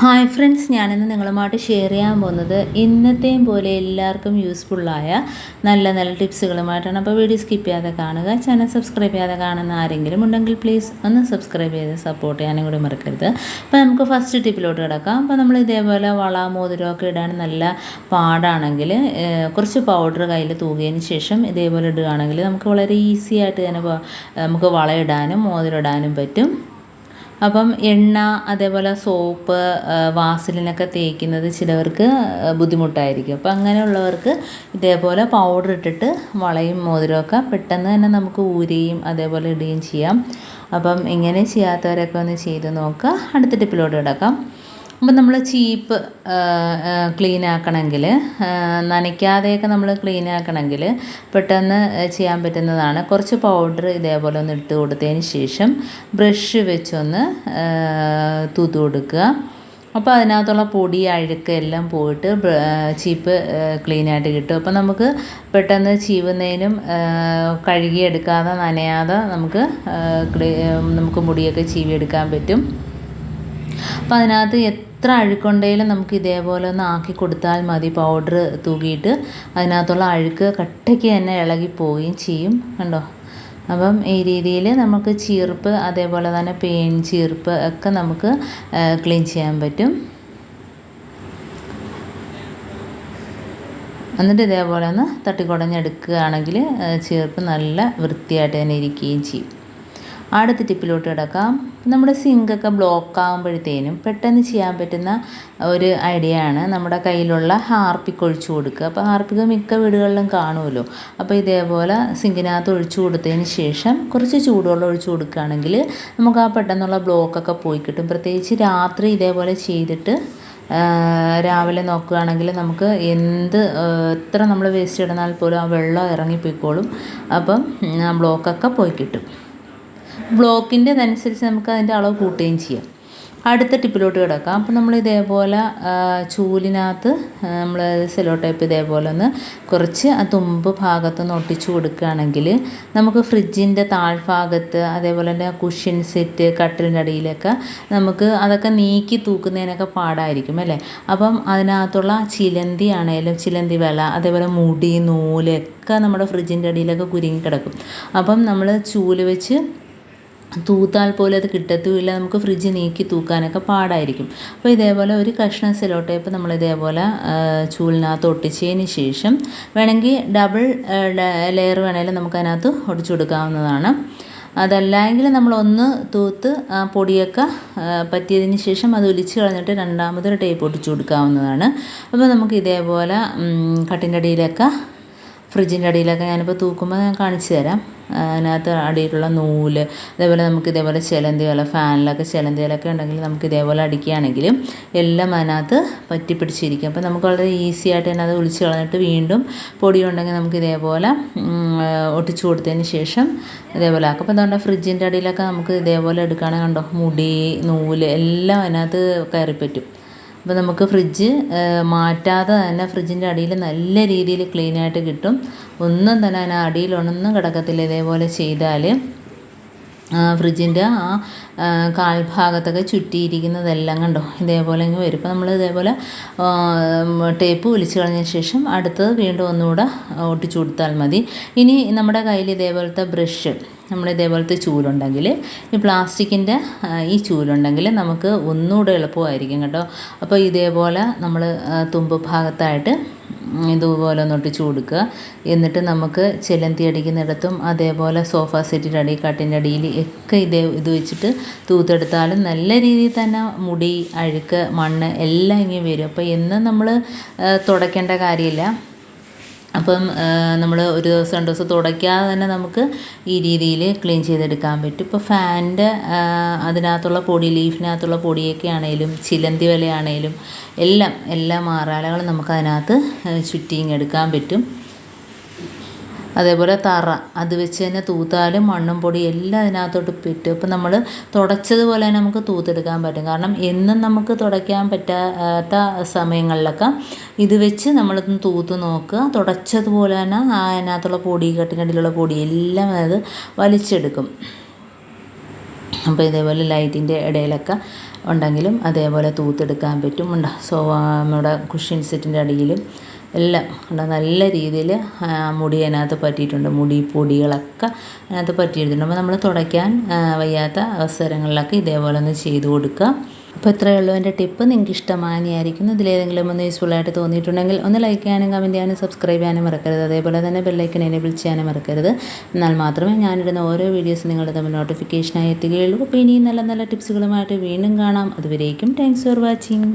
Hi friends ഞാനിന്ന് നിങ്ങളുമായിട്ട് share ചെയ്യാൻ പോകുന്നത് ഇന്നത്തെയും പോലെ എല്ലാവർക്കും യൂസ്ഫുള്ളായ നല്ല നല്ല ടിപ്സുകളുമായിട്ടാണ്. അപ്പോൾ വീഡിയോ സ്കിപ്പ് ചെയ്യാതെ കാണുക ചാനൽ സബ്സ്ക്രൈബ് ചെയ്യാതെ കാണുന്ന ആരെങ്കിലും ഉണ്ടെങ്കിൽ പ്ലീസ് ഒന്ന് സബ്സ്ക്രൈബ് ചെയ്ത് സപ്പോർട്ട് ചെയ്യാനും കൂടി മറക്കരുത്. അപ്പോൾ നമുക്ക് ഫസ്റ്റ് ടിപ്പിലോട്ട് കിടക്കാം. അപ്പോൾ നമ്മൾ ഇതേപോലെ വള മോതിരമൊക്കെ ഇടാൻ നല്ല പാടാണെങ്കിൽ കുറച്ച് പൗഡർ കയ്യിൽ തൂകിയതിന് ശേഷം ഇതേപോലെ ഇടുകയാണെങ്കിൽ നമുക്ക് വളരെ ഈസി ആയിട്ട് തന്നെ നമുക്ക് വള ഇടാനും മോതിരം ഇടാനും പറ്റും. അപ്പം എണ്ണ അതേപോലെ സോപ്പ് വാസലിനൊക്കെ തേക്കുന്നത് ചിലവർക്ക് ബുദ്ധിമുട്ടായിരിക്കും. അപ്പം അങ്ങനെയുള്ളവർക്ക് ഇതേപോലെ പൗഡർ ഇട്ടിട്ട് വളയും മോതിരമൊക്കെ പെട്ടെന്ന് തന്നെ നമുക്ക് ഊരുകയും അതേപോലെ ഇടുകയും ചെയ്യാം. അപ്പം ഇങ്ങനെ ചെയ്യാത്തവരൊക്കെ ഒന്ന് ചെയ്ത് നോക്കുക. അടുത്ത ടിപ്പിലോട്ട് കിടക്കാം. അപ്പം നമ്മൾ ചീപ്പ് ക്ലീൻ ആക്കണമെങ്കിൽ നനയ്ക്കാതെയൊക്കെ നമ്മൾ ക്ലീൻ ആക്കണമെങ്കിൽ പെട്ടെന്ന് ചെയ്യാൻ പറ്റുന്നതാണ്. കുറച്ച് പൗഡർ ഇതേപോലെ ഒന്ന് ഇട്ട് കൊടുത്തതിന് ശേഷം ബ്രഷ് വെച്ചൊന്ന് തൂത്ത് കൊടുക്കുക. അപ്പോൾ അതിനകത്തുള്ള പൊടി അഴുക്ക് എല്ലാം പോയിട്ട് ചീപ്പ് ക്ലീനായിട്ട് കിട്ടും. അപ്പോൾ നമുക്ക് പെട്ടെന്ന് ചീവുന്നതിനും കഴുകിയെടുക്കാതെ നനയാതെ നമുക്ക് നമുക്ക് മുടിയൊക്കെ ചീവിയെടുക്കാൻ പറ്റും. അപ്പോൾ അതിനകത്ത് എത്ര അഴുക്കുണ്ടെങ്കിലും നമുക്ക് ഇതേപോലെ ഒന്ന് ആക്കി കൊടുത്താൽ മതി. പൗഡർ തൂകിയിട്ട് അതിനകത്തുള്ള അഴുക്ക് കട്ടയ്ക്ക് തന്നെ ഇളകി പോവുകയും ചെയ്യും കണ്ടോ? അപ്പം ഈ രീതിയിൽ നമുക്ക് ചീർപ്പ് അതേപോലെ തന്നെ പെയിൻ ചീർപ്പ് ഒക്കെ നമുക്ക് ക്ലീൻ ചെയ്യാൻ പറ്റും. എന്നിട്ട് ഇതേപോലെ ഒന്ന് തട്ടിക്കുടഞ്ഞെടുക്കുകയാണെങ്കിൽ ചീർപ്പ് നല്ല വൃത്തിയായിട്ട് തന്നെ ഇരിക്കുകയും ചെയ്യും. അടുത്ത ടിപ്പിലോട്ട് കിടക്കാം. നമ്മുടെ സിങ്കൊക്കെ ബ്ലോക്ക് ആകുമ്പോഴത്തേനും പെട്ടെന്ന് ചെയ്യാൻ പറ്റുന്ന ഒരു ഐഡിയ ആണ് നമ്മുടെ കയ്യിലുള്ള ഹാർപ്പിക്ക് ഒഴിച്ചു കൊടുക്കുക. അപ്പോൾ ഹാർപ്പിക്ക് മിക്ക വീടുകളിലും കാണുമല്ലോ. അപ്പോൾ ഇതേപോലെ സിങ്കിനകത്ത് ഒഴിച്ചു കൊടുത്തതിന് ശേഷം കുറച്ച് ചൂടുവെള്ളം ഒഴിച്ചു കൊടുക്കുകയാണെങ്കിൽ നമുക്ക് ആ പെട്ടെന്നുള്ള ബ്ലോക്കൊക്കെ പോയി കിട്ടും. പ്രത്യേകിച്ച് രാത്രി ഇതേപോലെ ചെയ്തിട്ട് രാവിലെ നോക്കുകയാണെങ്കിൽ നമുക്ക് എന്ത് എത്ര നമ്മൾ വേസ്റ്റ് ഇടുന്നാൽ പോലും ആ വെള്ളം ഇറങ്ങിപ്പോയിക്കോളും. അപ്പം ബ്ലോക്കൊക്കെ പോയി കിട്ടും. ബ്ലോക്കിന്റെ അതനുസരിച്ച് നമുക്ക് അതിന്റെ അളവ് കൂട്ടുകയും ചെയ്യാം. അടുത്ത ടിപ്പിലോട്ട് കിടക്കാം. അപ്പോൾ നമ്മൾ ഇതേപോലെ ചൂലിനകത്ത് നമ്മൾ സെലോ ടൈപ്പ് ഇതേപോലെ ഒന്ന് കുറച്ച് ആ തുമ്പ് ഭാഗത്തൊന്ന് ഒട്ടിച്ചു കൊടുക്കുകയാണെങ്കിൽ നമുക്ക് ഫ്രിഡ്ജിന്റെ താഴ്ഭാഗത്ത് അതേപോലെ തന്നെ കുഷ്യൻ സെറ്റ് കട്ടിലിന്റെ അടിയിലൊക്കെ നമുക്ക് അതൊക്കെ നീക്കി തൂക്കുന്നതിനൊക്കെ പാടായിരിക്കും അല്ലേ? അപ്പം അതിനകത്തുള്ള ചിലന്തി ആണേലും ചിലന്തി വില അതേപോലെ മുടി നൂലൊക്കെ നമ്മുടെ ഫ്രിഡ്ജിന്റെ അടിയിലൊക്കെ കുരുങ്ങി കിടക്കും. അപ്പം നമ്മൾ ചൂൽ വെച്ച് തൂത്താൽ പോലും അത് കിട്ടത്തുമില്ല. നമുക്ക് ഫ്രിഡ്ജ് നീക്കി തൂക്കാനൊക്കെ പാടായിരിക്കും. അപ്പോൾ ഇതേപോലെ ഒരു കഷ്ണം സെലോ ടേപ്പ് നമ്മൾ ഇതേപോലെ ചൂലിനകത്ത് ഒട്ടിച്ചതിന് ശേഷം വേണമെങ്കിൽ ഡബിൾ ലെയർ വേണമെങ്കിലും നമുക്കതിനകത്ത് ഒടിച്ചു കൊടുക്കാവുന്നതാണ്. അതല്ലെങ്കിൽ നമ്മളൊന്ന് തൂത്ത് പൊടിയൊക്കെ പറ്റിയതിന് ശേഷം അത് ഒലിച്ച് കളഞ്ഞിട്ട് രണ്ടാമതൊരു ടേപ്പ് ഒട്ടിച്ചു കൊടുക്കാവുന്നതാണ്. അപ്പോൾ നമുക്ക് ഇതേപോലെ കട്ടിന്റെ അടിയിലൊക്കെ ഫ്രിഡ്ജിന്റെ അടിയിലൊക്കെ ഞാനിപ്പോൾ തൂക്കുമ്പോൾ ഞാൻ കാണിച്ചു തരാം. അതിനകത്ത് അടിയിലുള്ള നൂൽ അതേപോലെ നമുക്ക് ഇതേപോലെ ചിലന്തി വല ഫാനിലൊക്കെ ചിലന്തി ഉണ്ടെങ്കിൽ നമുക്ക് ഇതേപോലെ അടിക്കുകയാണെങ്കിൽ എല്ലാം അതിനകത്ത് പറ്റി പിടിച്ചിരിക്കും. അപ്പോൾ നമുക്ക് വളരെ ഈസി ആയിട്ട് തന്നെ അത് ഒളിച്ച് കളഞ്ഞിട്ട് വീണ്ടും പൊടി ഉണ്ടെങ്കിൽ നമുക്ക് ഇതേപോലെ ഒട്ടിച്ചു കൊടുത്തതിന് ശേഷം ഇതേപോലെ ആക്കും. അപ്പോൾ അതുകൊണ്ട് ഫ്രിഡ്ജിന്റെ അടിയിലൊക്കെ നമുക്ക് ഇതേപോലെ എടുക്കുകയാണെങ്കിൽ കണ്ടോ? മുടി നൂൽ എല്ലാം അതിനകത്ത് കയറി പറ്റും അപ്പോൾ നമുക്ക് ഫ്രിഡ്ജ് മാറ്റാതെ തന്നെ ഫ്രിഡ്ജിന്റെ അടിയിൽ നല്ല രീതിയിൽ ക്ലീനായിട്ട് കിട്ടും. ഒന്നും തന്നെ അതിന് അടിയിലൊന്നും കിടക്കത്തില്ല ഇതേപോലെ ചെയ്താൽ ഫ്രിഡ്ജിന്റെ ആ കാൽഭാഗത്തൊക്കെ ചുറ്റിയിരിക്കുന്നതെല്ലാം കണ്ടോ? ഇതേപോലെ ഇങ്ങ് വരും. ഇപ്പോൾ നമ്മൾ ഇതേപോലെ ടേപ്പ് വലിച്ചു കളഞ്ഞ ശേഷം അടുത്തത് വീണ്ടും ഒന്നുകൂടെ ഒട്ടിച്ചു കൊടുത്താൽ മതി. ഇനി നമ്മുടെ കയ്യിൽ ഇതേപോലത്തെ ബ്രഷ് നമ്മൾ ഇതേപോലത്തെ ചൂലുണ്ടെങ്കിൽ ഈ പ്ലാസ്റ്റിക്കിന്റെ ഈ ചൂലുണ്ടെങ്കിൽ നമുക്ക് ഒന്നുകൂടെ എളുപ്പമായിരിക്കും കേട്ടോ അപ്പോൾ ഇതേപോലെ നമ്മൾ തുമ്പ് ഭാഗത്തായിട്ട് ഇതുപോലെ ഒന്ന് ഒട്ടിച്ചു കൊടുക്കുക. എന്നിട്ട് നമുക്ക് ചിലന്തി അടിക്കുന്നിടത്തും അതേപോലെ സോഫ സെറ്റിന്റെ അടി കട്ടിന്റെ അടിയിൽ ഒക്കെ ഇതേ ഇത് വെച്ചിട്ട് തൂത്തെടുത്താലും നല്ല രീതിയിൽ തന്നെ മുടി അഴുക്ക് മണ്ണ് എല്ലാം ഇങ്ങനെ വരും. അപ്പോൾ എന്നും നമ്മൾ തുടയ്ക്കേണ്ട കാര്യമില്ല. അപ്പം നമ്മൾ ഒരു ദിവസം രണ്ട് ദിവസം തുടയ്ക്കാതെ തന്നെ നമുക്ക് ഈ രീതിയിൽ ക്ലീൻ ചെയ്തെടുക്കാൻ പറ്റും. ഇപ്പോൾ ഫാനിന്റെ അതിനകത്തുള്ള പൊടി ലീഫിനകത്തുള്ള പൊടിയൊക്കെ ആണെങ്കിലും ചിലന്തി വലയാണേലും എല്ലാം എല്ലാ മാറാലകളും നമുക്ക് അതിനകത്ത് ചുറ്റിയും എടുക്കാൻ പറ്റും. അതേപോലെ തറ അത് വെച്ച് തന്നെ തൂത്താലും മണ്ണും പൊടി എല്ലാം അതിനകത്തോട്ട് പറ്റും ഇപ്പം നമ്മൾ തുടച്ചതുപോലെ തന്നെ നമുക്ക് തൂത്തെടുക്കാൻ പറ്റും. കാരണം എന്നും നമുക്ക് തുടയ്ക്കാൻ പറ്റാത്ത സമയങ്ങളിലൊക്കെ ഇത് വെച്ച് നമ്മൾ തൂത്ത് നോക്കുക. തുടച്ചതുപോലെ തന്നെ അതിനകത്തുള്ള പൊടി കട്ടിക്കട്ടിലുള്ള പൊടി എല്ലാം അത് വലിച്ചെടുക്കും. അപ്പോൾ ഇതേപോലെ ലൈറ്റിന്റെ ഇടയിലൊക്കെ ഉണ്ടെങ്കിലും അതേപോലെ തൂത്തെടുക്കാൻ പറ്റും. ഉണ്ട്? സോ നമ്മുടെ കുഷ്യൻ സെറ്റിന്റെ അടിയിലും എല്ലാം നല്ല രീതിയിൽ മുടി അതിനകത്ത് പറ്റിയിട്ടുണ്ട്. മുടി പൊടികളൊക്കെ അതിനകത്ത് പറ്റിയിട്ടുണ്ട്. അപ്പോൾ നമ്മൾ തുടയ്ക്കാൻ വയ്യാത്ത അവസരങ്ങളിലൊക്കെ ഇതേപോലെ ഒന്ന് ചെയ്ത് കൊടുക്കുക. അപ്പോൾ ഇത്രയേ ഉള്ളൂ എന്റെ ടിപ്പ്. നിങ്ങൾക്ക് ഇഷ്ടമായി ഇഷ്ടമാനിയായിരിക്കുന്നു ഇതിലേതെങ്കിലും ഒന്ന് യൂസ്ഫുൾ ആയിട്ട് തോന്നിയിട്ടുണ്ടെങ്കിൽ ഒന്ന് ലൈക്ക് ചെയ്യാനും കമന്റ് ചെയ്യാനും സബ്സ്ക്രൈബ് ചെയ്യാനും മറക്കരുത്. അതേപോലെ തന്നെ ബെല്ലൈക്കൻ എനേബിൾ ചെയ്യാനും മറക്കരുത്. എന്നാൽ മാത്രമേ ഞാനിടുന്ന ഓരോ വീഡിയോസ് നിങ്ങളുടെ തമ്മിൽ നോട്ടിഫിക്കേഷനായി എത്തുകയുള്ളൂ. അപ്പോൾ ഇനിയും നല്ല നല്ല ടിപ്സുകളുമായിട്ട് വീണ്ടും കാണാം. അതുവരേക്കും താങ്ക്സ് ഫോർ വാച്ചിങ്